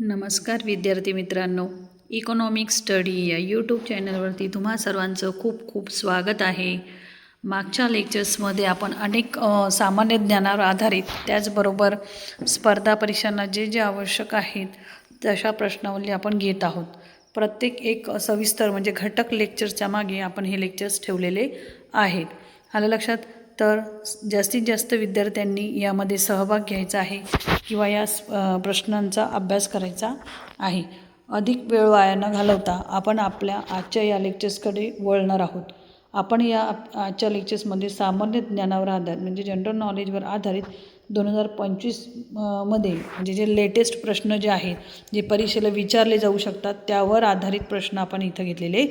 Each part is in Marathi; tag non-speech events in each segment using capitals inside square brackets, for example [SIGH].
नमस्कार विद्यार्थी मित्रांनो इकॉनॉमिक स्टडी या यूट्यूब चॅनलवरती तुम्हा सर्वांचं खूप खूप स्वागत आहे. मागच्या लेक्चर्समध्ये आपण अनेक सामान्य ज्ञानावर आधारित त्याचबरोबर स्पर्धा परीक्षांना जे जे आवश्यक आहेत तशा प्रश्नावली आपण घेत आहोत. प्रत्येक एक सविस्तर म्हणजे घटक लेक्चरच्या मागे आपण हे लेक्चर्स ठेवलेले आहेत. आलं लक्षात? तर जास्तीत जास्त विद्यार्थ्यांनी यामध्ये सहभाग घ्यायचा आहे किंवा या प्रश्नांचा अभ्यास करायचा आहे. अधिक वेळ वाया न घालवता आपण आपल्या आजच्या या लेक्चर्सकडे वळणार आहोत. आपण या आप- आजच्या लेक्चर्समध्ये सामान्य ज्ञानावर आधारित म्हणजे जनरल नॉलेजवर आधारित दोन हजार पंचवीसमध्ये म्हणजे जे लेटेस्ट प्रश्न जे आहेत जे परीक्षेला विचारले जाऊ शकतात त्यावर आधारित प्रश्न आपण इथं घेतलेले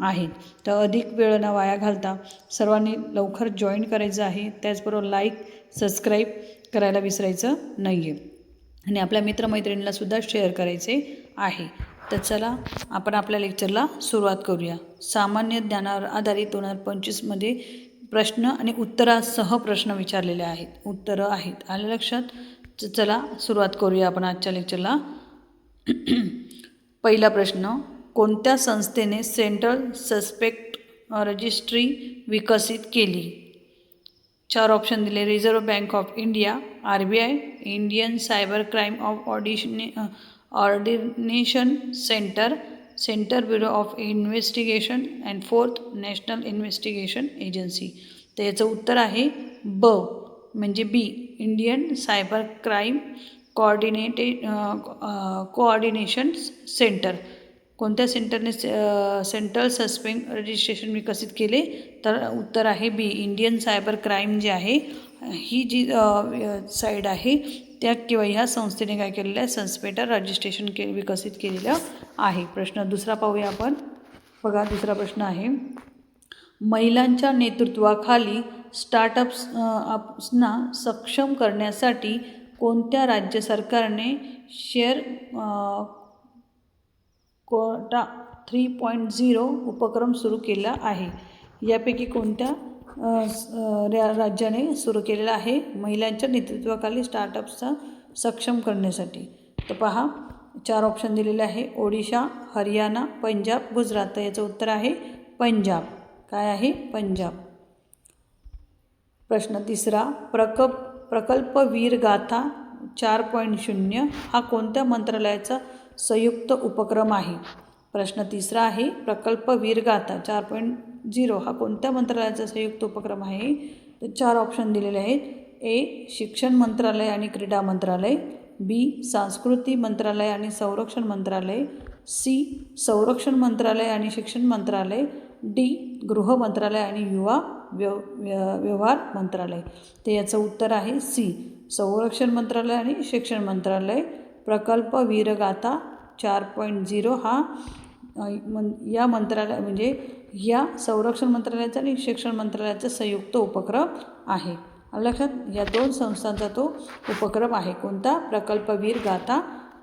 आहे तर अधिक वेळ न वाया घालता सर्वांनी लवकर जॉईन करायचं आहे. त्याचबरोबर लाईक सबस्क्राईब करायला विसरायचं नाही आहे आणि आपल्या मित्रमैत्रिणीलासुद्धा शेअर करायचे आहे. तर चला आपण आपल्या लेक्चरला सुरुवात करूया. सामान्य ज्ञानावर आधारित दोन हजार पंचवीसमध्ये प्रश्न आणि उत्तरासह प्रश्न विचारलेले आहेत. उत्तरं आहेत. आलं लक्षात? चला सुरुवात करूया आपण आजच्या लेक्चरला [CLEARS THROAT] पहिला प्रश्न कोणत्या संस्थेने सेंट्रल सस्पेक्ट रजिस्ट्री विकसित केली? चार ऑप्शन दिले. Reserve Bank of India R B I Indian cyber crime of ऑडिशने ordination centre centre bureau of investigation and fourth national investigation agency तर याचं उत्तर आहे ब म्हणजे B Indian cyber crime coordinate coordination centre कोणत्या सेंटरने सेंट्रल सस्पेंड रजिस्ट्रेशन विकसित केले? तर उत्तर आहे बी इंडियन सायबर क्राईम जे आहे ही जी साईड आहे त्या किंवा ह्या संस्थेने काय केलेलं आहे? सन्स्पेटर रजिस्ट्रेशन के विकसित केलेलं आहे. प्रश्न दुसरा पाहूया आपण. बघा दुसरा प्रश्न आहे. महिलांच्या नेतृत्वाखाली स्टार्टअप्स अप्सना सक्षम करण्यासाठी कोणत्या राज्य सरकारने share quota three point zero उपक्रम सुरू केला आहे? यापैकी कोणत्या रा- राज्याने सुरू केलेला आहे? महिलांच्या नेतृत्वाखाली स्टार्टअप्सचा सक्षम करण्यासाठी. तर पहा चार ऑप्शन दिलेले आहे. ओडिशा हरियाणा पंजाब गुजरात. तर याचं उत्तर आहे पंजाब. काय आहे? पंजाब. प्रश्न तिसरा प्रकप प्रकल्प वीर गाथा चार पॉईंट शून्य हा कोणत्या मंत्रालयाचा संयुक्त उपक्रम आहे. प्रश्न तिसरा आहे प्रकल्प वीरगाथा चार पॉईंट झिरो हा कोणत्या मंत्रालयाचा संयुक्त उपक्रम आहे? तर चार ऑप्शन दिलेले आहेत. ए शिक्षण मंत्रालय आणि क्रीडा मंत्रालय. बी सांस्कृती मंत्रालय आणि संरक्षण मंत्रालय. सी संरक्षण मंत्रालय आणि शिक्षण मंत्रालय. डी गृह मंत्रालय आणि युवा व्यव व्य- व्यवहार मंत्रालय. तर याचं उत्तर आहे सी संरक्षण मंत्रालय आणि शिक्षण मंत्रालय. प्रकल्प वीरगाथा चार पॉईंट झिरो हा मन या मंत्रालय म्हणजे या संरक्षण मंत्रालयाचा आणि शिक्षण मंत्रालयाचा संयुक्त उपक्रम आहे. लक्षात या दोन संस्थांचा तो उपक्रम आहे. कोणता? प्रकल्पवीर गाथा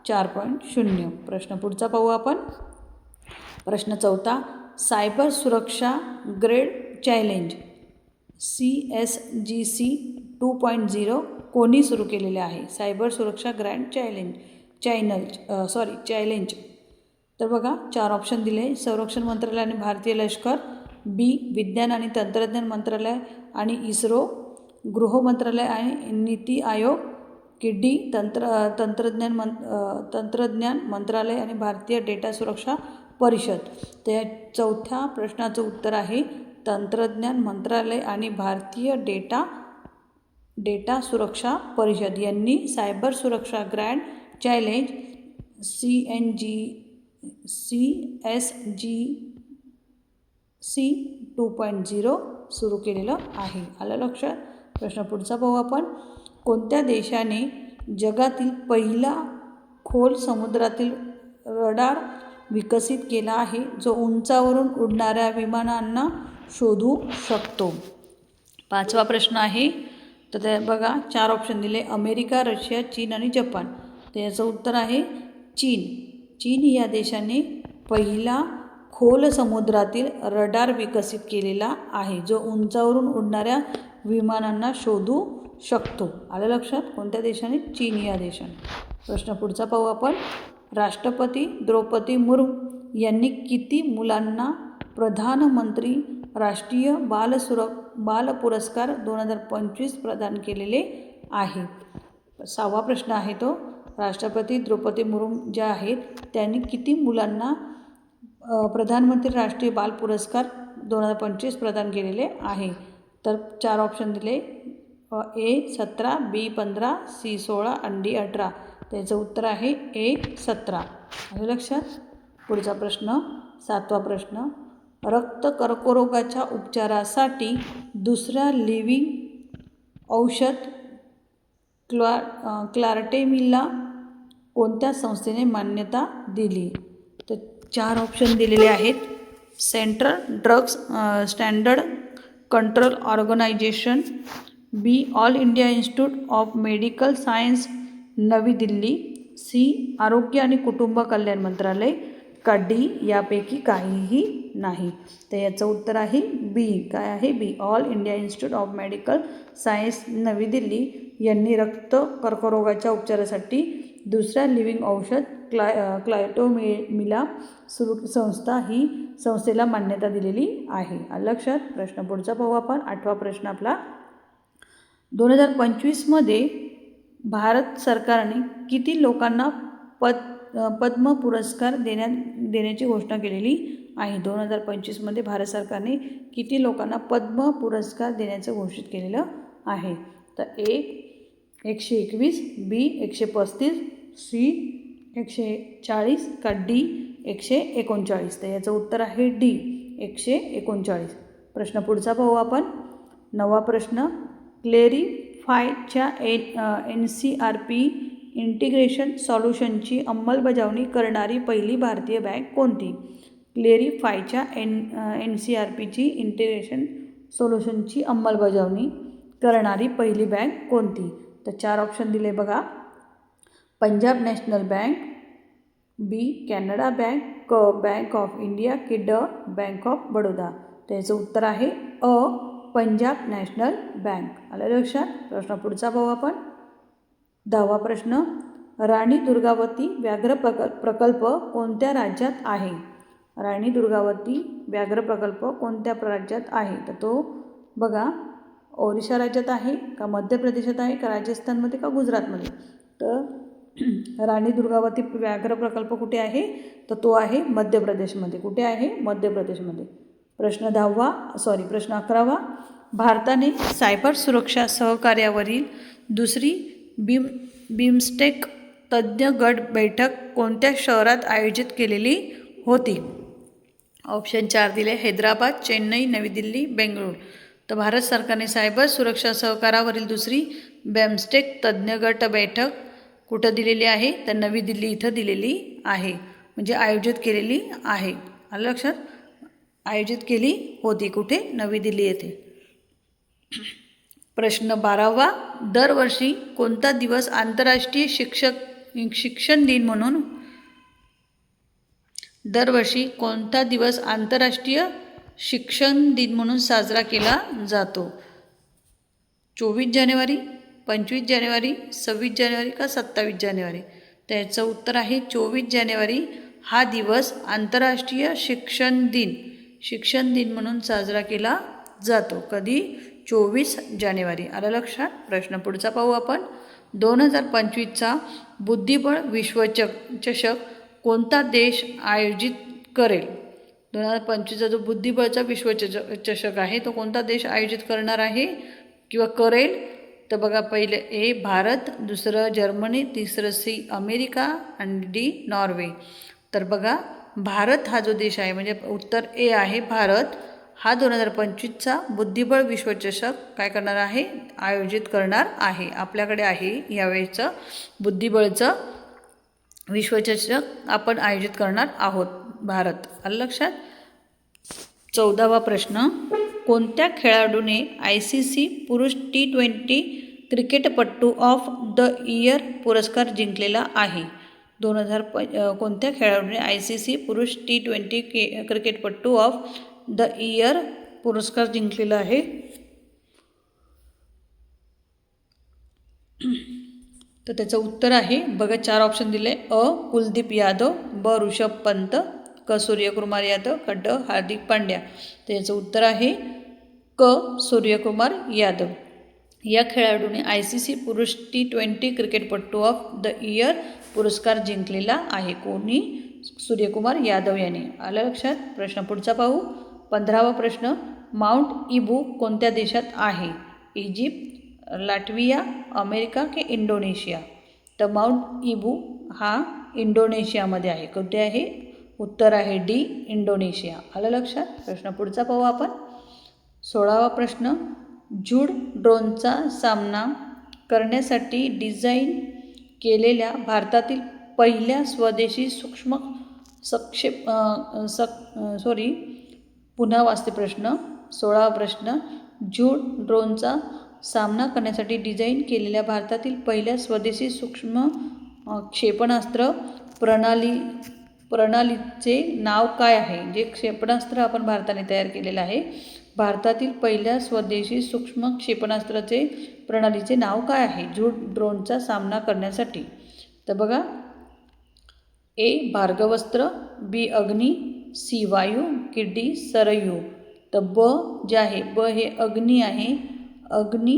चार पॉईंट शून्य. प्रश्न पुढचा पाहू आपण. प्रश्न चौथा सायबर सुरक्षा grade challenge C S G C two point zero कोणी सुरू केलेले आहे? सायबर सुरक्षा grand challenge. Channel sorry challenge तर बघा चार ऑप्शन दिले. संरक्षण मंत्रालय आणि भारतीय लष्कर बी विज्ञान आणि तंत्रज्ञान मंत्रालय आणि इस्रो गृह मंत्रालय आणि नीती आयोग की डी तंत्र तंत्रज्ञान मं तंत्रज्ञान मंत्रालय आणि भारतीय डेटा सुरक्षा परिषद. त्या चौथ्या प्रश्नाचं उत्तर आहे तंत्रज्ञान मंत्रालय आणि भारतीय डेटा डेटा सुरक्षा परिषद. यांनी सायबर सुरक्षा grand challenge C N G C S G C two point zero सुरू केलेलं आहे. आलं लक्षात? प्रश्न पुढचा पाहू आपण. कोणत्या देशाने जगातील पहिला खोल समुद्रातील रडार विकसित केला आहे जो उंचावरून उडणाऱ्या विमानांना शोधू शकतो? पाचवा प्रश्न आहे. तर त्या बघा चार ऑप्शन दिले. अमेरिका रशिया चीन आणि जपान. तर याचं उत्तर आहे चीन. चीन या देशाने पहिला खोल समुद्रातील रडार विकसित केलेला आहे जो उंचावरून उडणाऱ्या विमानांना शोधू शकतो. आलं लक्षात? कोणत्या देशाने? चीन या देशाने. प्रश्न पुढचा पाहू आपण. राष्ट्रपती द्रौपदी मुर्मू यांनी किती मुलांना प्रधानमंत्री राष्ट्रीय बाल सुर बाल पुरस्कार दोन हजार पंचवीस प्रदान केलेले आहे? सहावा प्रश्न आहे तो. राष्ट्रपती द्रौपदी मुर्मू ज्या आहेत त्यांनी किती मुलांना प्रधानमंत्री राष्ट्रीय बाल पुरस्कार दोन हजार पंचवीस प्रदान केलेले आहे? तर चार ऑप्शन दिले. ए सतरा बी पंधरा सी सोळा आणि डी अठरा. त्याचं उत्तर आहे ए सतरा. आलं लक्षात? पुढचा प्रश्न सातवा प्रश्न. रक्त कर्करोगाच्या उपचारासाठी दुसऱ्या लिव्हिंग औषध क्ला क्लार्टेमिला कोणत्या संस्थेने मान्यता दिली? तर चार ऑप्शन दिलेले आहेत. Central drugs standard control organisation B all India institute of medical science नवी दिल्ली. सी आरोग्य आणि कुटुंब कल्याण मंत्रालय का डी यापैकी काहीही नाही. तर याचं उत्तर आहे बी काय आहे B all India institute of medical science नवी दिल्ली. यांनी रक्त कर्करोगाच्या उपचारासाठी दुसऱ्या लिव्हिंग औषध क्लाय क्लायटोमिला सुरू संस्था ही संस्थेला मान्यता दिलेली आहे. लक्षात प्रश्न पुढचा पाहू आपण. आठवा प्रश्न आपला. दोन हजार पंचवीसमध्ये भारत सरकारने किती लोकांना पद पद्म पुरस्कार देण्यात देण्याची घोषणा केलेली आहे? दोन हजार पंचवीसमध्ये भारत सरकारने किती लोकांना पद्म पुरस्कार देण्याचं घोषित केलेलं आहे? तर एक एकशे एकवीस बी एकशे पस्तीस सी एकशे चाळीस का डी एकशे एकोणचाळीस. तर याचं उत्तर आहे डी एकशे एकोणचाळीस. प्रश्न पुढचा पाहू आपण. नवा प्रश्न. क्लेरिफायच्या N N C R P integration सॉल्युशनची अंमलबजावणी करणारी पहिली भारतीय बँक कोणती? क्लेरिफायच्या एन एन सी आर पीची इंटिग्रेशन सोल्युशनची अंमलबजावणी करणारी पहिली बँक कोणती? तर चार ऑप्शन दिले बघा. Punjab national bank B Canada bank क बँक ऑफ इंडिया की ड बँक ऑफ बडोदा. त्याचं उत्तर आहे अ पंजाब नॅशनल बँक. आलं लक्षात? प्रश्न पुढचा पाहू आपण. दहावा प्रश्न राणी दुर्गावती व्याघ्र प्रकल्प प्रकल्प कोणत्या राज्यात आहे? राणी दुर्गावती व्याघ्र प्रकल्प कोणत्या राज्यात आहे? तर तो बघा ओरिसा राज्यात आहे का मध्य प्रदेशात आहे का राजस्थानमध्ये का गुजरातमध्ये? तर [CLEARS THROAT] राणी दुर्गावती व्याघ्र प्रकल्प कुठे आहे? तर तो आहे मध्य प्रदेशमध्ये. कुठे आहे? मध्य प्रदेशमध्ये. प्रश्न दहावा सॉरी प्रश्न अकरावा. भारताने सायबर सुरक्षा सहकार्यावरील दुसरी बिम बिमस्टेक तज्ज्ञ गट बैठक कोणत्या शहरात आयोजित केलेली होती? ऑप्शन चार दिले हैदराबाद चेन्नई नवी दिल्ली बेंगळूर. तर भारत सरकारने सायबर सुरक्षा सहकारावरील दुसरी बॅमस्टेक तज्ज्ञ गट बैठक कुठं दिलेली आहे? तर नवी दिल्ली इथं दिलेली आहे. म्हणजे आयोजित केलेली आहे. आलं लक्षात? आयोजित केली होती कुठे? नवी दिल्ली येथे. प्रश्न बारावा. दरवर्षी कोणता दिवस आंतरराष्ट्रीय शिक्षक शिक्षण दिन म्हणून? दरवर्षी कोणता दिवस आंतरराष्ट्रीय शिक्षण दिन म्हणून साजरा केला जातो? चोवीस जानेवारी पंचवीस जानेवारी सव्वीस जानेवारी का सत्तावीस जानेवारी? त्याचं उत्तर आहे चोवीस जानेवारी हा दिवस आंतरराष्ट्रीय शिक्षण दिन. शिक्षण दिन म्हणून साजरा केला जातो. कधी? चोवीस जानेवारी. आलं लक्षात? प्रश्न पुढचा पाहू आपण. दोन हजार पंचवीसचा बुद्धिबळ विश्वचक चषक कोणता देश आयोजित करेल? दोन हजार पंचवीसचा जो बुद्धिबळचा विश्वचषक चषक आहे तो कोणता देश आयोजित करणार आहे किंवा करेल? तर बघा पहिले ए भारत दुसरं जर्मनी तिसरं सी अमेरिका आणि डी नॉर्वे. तर बघा भारत हा जो देश आहे म्हणजे उत्तर ए आहे भारत हा दोन हजार पंचवीसचा बुद्धिबळ विश्वचषक काय करणार आहे? आयोजित करणार आहे. आपल्याकडे आहे यावेळेचं बुद्धिबळचं विश्वचषक आपण आयोजित करणार आहोत भारत. आलं लक्षात? चौदावा प्रश्न. कोणत्या खेळाडूने आय सी सी पुरुष टी ट्वेंटी क्रिकेटपट्टू ऑफ द इयर पुरस्कार जिंकलेला आहे? दोन हजार प कोणत्या खेळाडूने आय सी सी पुरुष टी ट्वेंटी के क्रिकेटपट्टू ऑफ द इयर पुरस्कार जिंकलेला आहे? तर त्याचं उत्तर आहे बघा चार ऑप्शन दिले. अ कुलदीप यादव ब ऋषभ पंत क सूर्यकुमार यादव क ड हार्दिक पांड्या. तर याचं उत्तर आहे क सूर्यकुमार यादव. या खेळाडूने आय सी सी पुरुष टी ट्वेंटी क्रिकेटपटू ऑफ द इयर पुरस्कार जिंकलेला आहे. कोणी? सूर्यकुमार यादव याने. आलं लक्षात? प्रश्न पुढचा पाहू. पंधरावा प्रश्न माउंट इबू कोणत्या देशात आहे? इजिप्त लाटविया अमेरिका की इंडोनेशिया? तर माउंट इबू हा इंडोनेशियामध्ये आहे. कुठे आहे? उत्तर आहे डी इंडोनेशिया. आलं लक्षात? प्रश्न पुढचा पाहू आपण. सोळावा प्रश्न. जूड ड्रोनचा सामना करण्यासाठी डिझाईन केलेल्या भारतातील पहिल्या स्वदेशी सूक्ष्म सक्षेप सक सॉरी पुन्हा वाचते प्रश्न. सोळावा प्रश्न. झूड ड्रोनचा सामना करण्यासाठी डिझाईन केलेल्या भारतातील पहिल्या स्वदेशी सूक्ष्म क्षेपणास्त्र प्रणाली प्रणालीचे नाव काय आहे? जे क्षेपणास्त्र आपण भारताने तयार केलेलं आहे भारतातील पहिल्या स्वदेशी सूक्ष्म क्षेपणास्त्राचे प्रणालीचे नाव काय आहे? जूड ड्रोनचा सामना करण्यासाठी. तर बघा ए भार्गवस्त्र बी अग्नी सी वायू की डी सरयू. तर ब जे आहे ब हे अग्नी आहे. अग्नी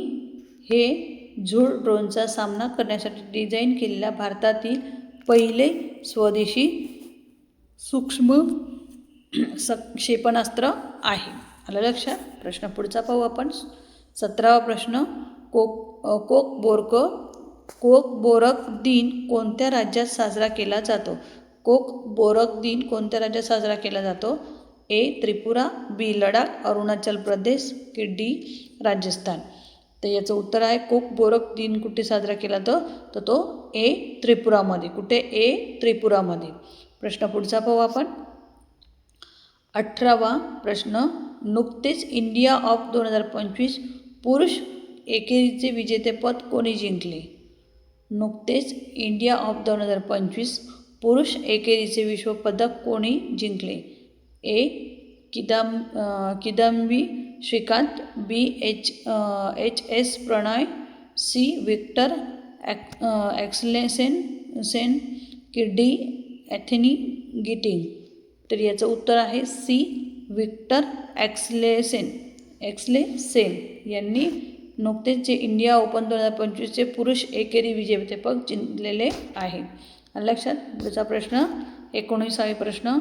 हे झूड ड्रोनचा सामना करण्यासाठी डिझाईन केलेल्या भारतातील पहिले स्वदेशी सूक्ष्म स क्षेपणास्त्र आहे. आलं लक्षात? प्रश्न पुढचा पाहू आपण. सतरावा प्रश्न कोक कोक बोरक कोक बोरक दिन कोणत्या राज्यात साजरा केला जातो? कोक बोरक दिन कोणत्या राज्यात साजरा केला जातो? ए त्रिपुरा बी लडाख अरुणाचल प्रदेश की डी राजस्थान? तर याचं उत्तर आहे कोक बोरक दिन कुठे साजरा केला जातो? तर तो ए त्रिपुरामध्ये. कुठे? ए त्रिपुरामध्ये. प्रश्न पुढचा पाहू आपण. अठरावा प्रश्न नुकतेच इंडिया ऑफ दोन हजार पंचवीस पुरुष एकेरीचे विजेतेपद कोणी जिंकले? नुकतेच इंडिया ऑफ दोन हजार पंचवीस पुरुष एकेरीचे विश्वपदक कोणी जिंकले? A किदम Kidambi Srikanth B H H S Prannoy C Victor ॲक् अं, ॲक्सलेसेन सेन की डी ॲथेनी गिटिंग तर याचं उत्तर आहे सी विक्टर ॲक्सलेसेन. एक्सलेसेन यांनी नुकतेच जे इंडिया ओपन दोन हजार पंचवीसचे पुरुष एकेरी विजेतेपद जिंकलेले आहे. आणि लक्षात पुढचा प्रश्न एकोणीसावे प्रश्न.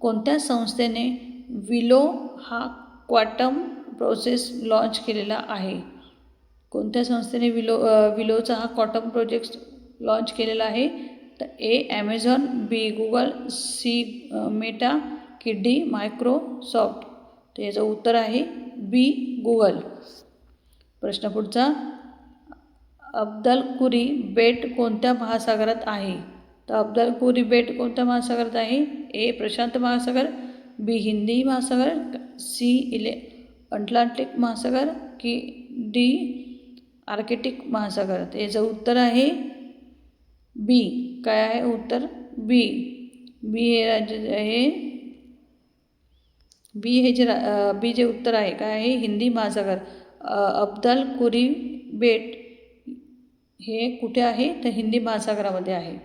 कोणत्या संस्थेने विलो हा क्वाटम प्रोसेस लॉन्च केलेला आहे? कोणत्या संस्थेने विलो विलोचा हा क्वाटम प्रोजेक्ट लॉन्च केलेला आहे? A Amazon B Google C Meta की डी मायक्रोसॉफ्ट तर याचं उत्तर आहे बी गुगल प्रश्न पुढचा. अब्दलकुरी बेट कोणत्या महासागरात आहे? तर अब्दलपुरी बेट कोणत्या महासागरात आहे? ए प्रशांत महासागर बी हिंदी महासागर सी इले अटलांटिक महासागर की डी आर्किटिक महासागर. याचं उत्तर आहे बी काय आहे? उत्तर बी बी हे राज्य आहे. बी हे जे रा बी जे उत्तर आहे काय आहे? हिंदी महासागर. अब्दल कुरी बेट हे कुठे आहे? तर हिंदी महासागरामध्ये आहे.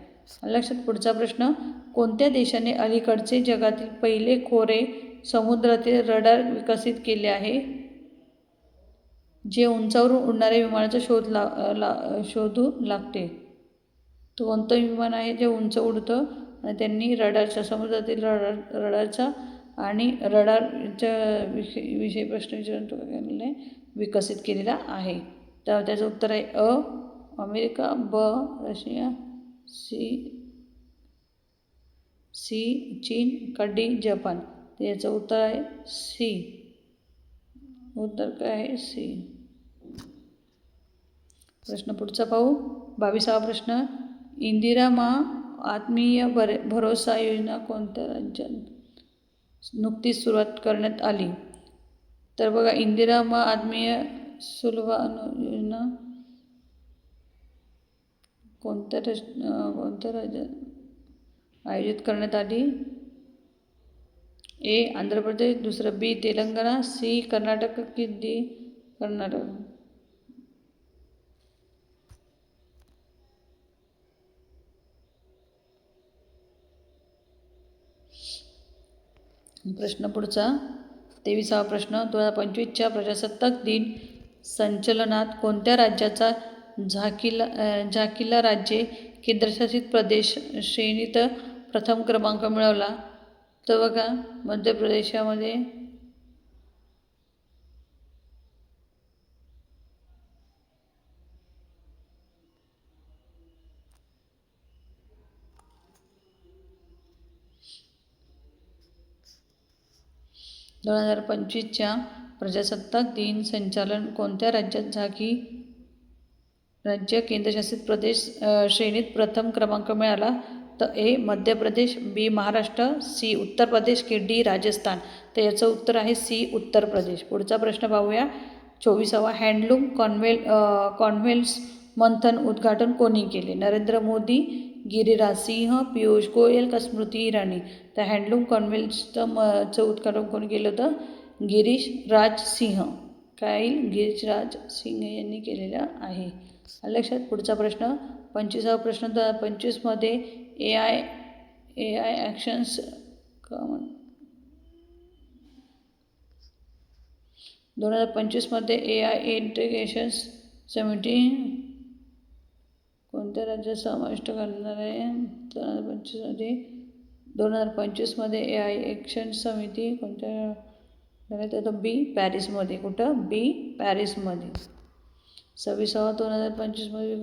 लक्षात पुढचा प्रश्न. कोणत्या देशाने अलीकडचे जगातील पहिले खोरे समुद्रातील रडार विकसित केले आहे? जे उंचावरून उडणाऱ्या विमानाचा शोध ला ला शोधू लागते. तो कोणतं विमान आहे जे उंच उडतं. आणि त्यांनी रडारच्या समुद्रातील रडार रडारचा आणि रडारच्या विषयी विषयी प्रश्न विचारून तो काय केलेला विकसित केलेला आहे. तर त्याचं उत्तर आहे अ अमेरिका ब रशिया सी सी चीन का डी जपान. तर याचं उत्तर आहे सी. उत्तर काय आहे? सी. प्रश्न पुढचा पाहू. बावीसावा प्रश्न. इंदिरा मा आत्मीय भर भरोसा योजना कोणत्या राज्यात नुकतीच सुरुवात करण्यात आली? तर बघा इंदिरा मा आत्मीय सुलभ अनु योजना कोणत्या रश कोणत्या राज्यात आयोजित करण्यात आली? ए आंध्र प्रदेश दुसरं बी तेलंगणा सी कर्नाटक की डी कर्नाटक? प्रश्न पुढचा. तेविसावा प्रश्न. दोन हजार पंचवीसच्या प्रजासत्ताक दिन संचलनात कोणत्या राज्याचा झाकीला झाकिला झाकीला राज्ये केंद्रशासित प्रदेश श्रेणीत प्रथम क्रमांक मिळवला? तर बघा मध्य प्रदेशामध्ये दोन हजार पंचवीसच्या प्रजासत्ताक दिन संचालन कोणत्या राज्यात झाकी राज्य केंद्रशासित प्रदेश श्रेणीत प्रथम क्रमांक मिळाला तर ए मध्य प्रदेश बी महाराष्ट्र सी उत्तर प्रदेश की डी राजस्थान. तर याचं उत्तर आहे सी उत्तर प्रदेश. पुढचा प्रश्न पाहूया. चोवीसावा हँडलूम कॉन्वेल कॉन्व्हेल्स मंथन उद्घाटन कोणी केले? नरेंद्र मोदी गिरिराज सिंह पियुष गोयल का स्मृती इराणी. तर हँडलूम कॉन्व्हेल्सचं म चं उद्घाटन कोण केलं होतं? गिरीश राज सिंह काय गिरीशराज सिंह यांनी केलेलं आहे. लक्षात पुढचा प्रश्न. पंचवीसावा प्रश्न तर पंचवीसमध्ये A I A I actions common दोन हजार पंचवीसमध्ये ए आय इंटिग्रेशन्स समिटी कोणत्या राज्यात समाविष्ट करणार आहे दोन हजार पंचवीसमध्ये दोन हजार पंचवीसमध्ये ए आय एक्शन समिती कोणत्या तर बी पॅरिसमध्ये. कुठं? बी पॅरिसमध्ये. सव्वीसावा दोन हजार पंचवीसमध्ये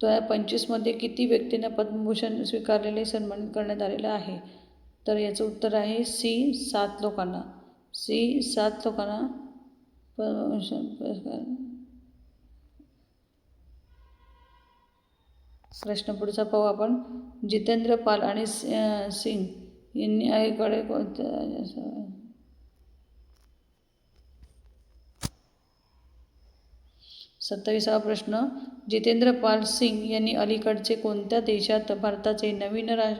दोन हजार पंचवीसमध्ये किती व्यक्तींना पद्मभूषण स्वीकारलेले सन्मानित करण्यात आलेलं आहे? तर याचं उत्तर आहे सी सात लोकांना. सी सात लोकांना पद्मभूषण प्रश्न पुढचा पाहू आपण. जितेंद्र पाल आणि सिंग यांनी आईकडे कोणत्या सत्तावीसावा प्रश्न. जितेंद्र पाल सिंग यांनी अलीकडचे कोणत्या देशात भारताचे नवीन राज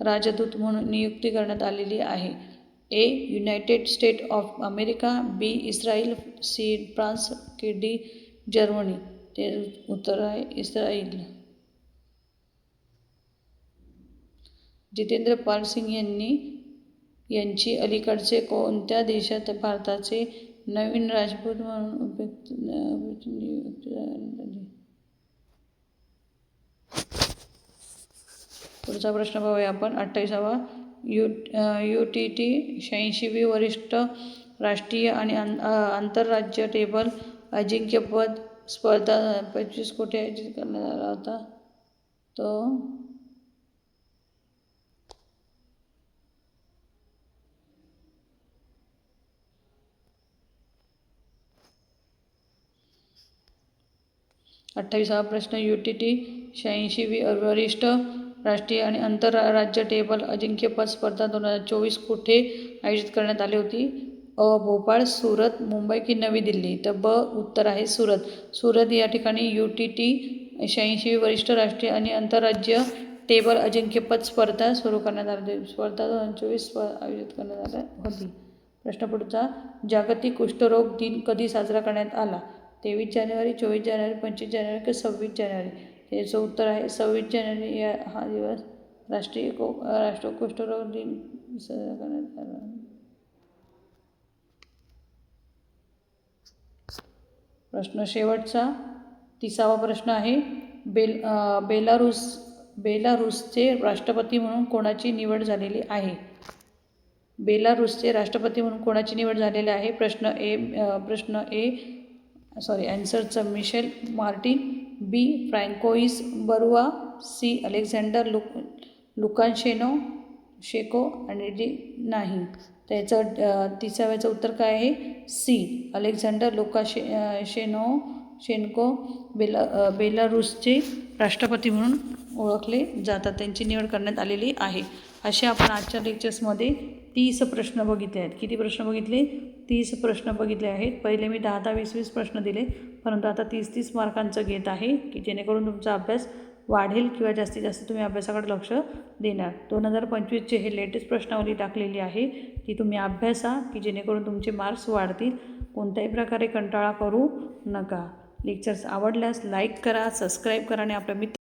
राजदूत म्हणून नियुक्ती करण्यात आलेली आहे? A United state of America B Israel C France K D Germany ते उत्तर आहे इस्रायल जितेंद्र पाल सिंग यांनी यांची अलीकडचे कोणत्या देशात भारताचे नवीन राजपूत म्हणून उपयुक्त पुढचा प्रश्न पाहूया आपण. अठ्ठावीसावा यू यू टी टी शहाऐंशीवी वरिष्ठ राष्ट्रीय आणि आं- आंतरराज्य टेबल अजिंक्यपद स्पर्धा पंचवीस कोटी आयोजित करण्यात आला होता. तो अठ्ठावीसावा प्रश्न यू टी टी शहाऐंशीवी वरिष्ठ राष्ट्रीय आणि आंतरराज्य टेबल अजिंक्यपद स्पर्धा दोन हजार चोवीस कुठे आयोजित करण्यात आली होती? अ. भोपाळ सुरत मुंबई की नवी दिल्ली? तर ब. उत्तर आहे सुरत. सुरत या ठिकाणी यू टी टी शहाऐंशी वरिष्ठ राष्ट्रीय आणि आंतरराज्य टेबल अजिंक्यपद स्पर्धा सुरू करण्यात आली होती. स्पर्धा दोन हजार चोवीस आयोजित करण्यात आल्या होती. प्रश्न पुढचा जागतिक कुष्ठरोग दिन कधी साजरा करण्यात आला? तेवीस जानेवारी चोवीस जानेवारी पंचवीस जानेवारी की सव्वीस जानेवारी? याचं उत्तर आहे. सव्वीस जानेवारी या हा दिवस राष्ट्रीय को राष्ट्रीय कुष्ठरोग दिन साजरा करण्यात आला. प्रश्न शेवटचा तिसावा प्रश्न आहे. बेल बेलारूस बेलारुस बेलारुसचे राष्ट्रपती म्हणून कोणाची निवड झालेली आहे? बेलारुसचे राष्ट्रपती म्हणून कोणाची निवड झालेली आहे? प्रश्न ए प्रश्न A sorry ॲन्सरचं Michel Martin B François Barua C. Alexander look लुकाशेनो शेको आणि डी नाही. त्याचं तिसऱ्या वेळेचं उत्तर काय आहे? सी. अलेक्झांडर लुकाशे शेनो शेनको बेला बेलारूसचे बेलारुसचे राष्ट्रपती म्हणून ओळखले जातात. त्यांची निवड करण्यात आलेली आहे. असे आपण आजच्या लेक्चर्समध्ये तीस प्रश्न बघितले आहेत. किती प्रश्न बघितले? तीस प्रश्न बघितले आहेत. पहिले मी दहा दहा वीस वीस प्रश्न दिले. परंतु आता तीस तीस मार्कांचं घेत आहे की जेणेकरून तुमचा अभ्यास वाढेल किंवा जास्तीत जास्त तुम्ही अभ्यासाकडे लक्ष देणार. दोन हजार पंचवीसचे हे लेटेस्ट प्रश्नावली टाकलेली आहे ती तुम्ही अभ्यासा की जेणेकरून तुमचे मार्क्स वाढतील. कोणत्याही प्रकारे कंटाळा करू नका. लेक्चर्स आवडल्यास लाईक करा सबस्क्राईब करा आणि आपल्या मित्र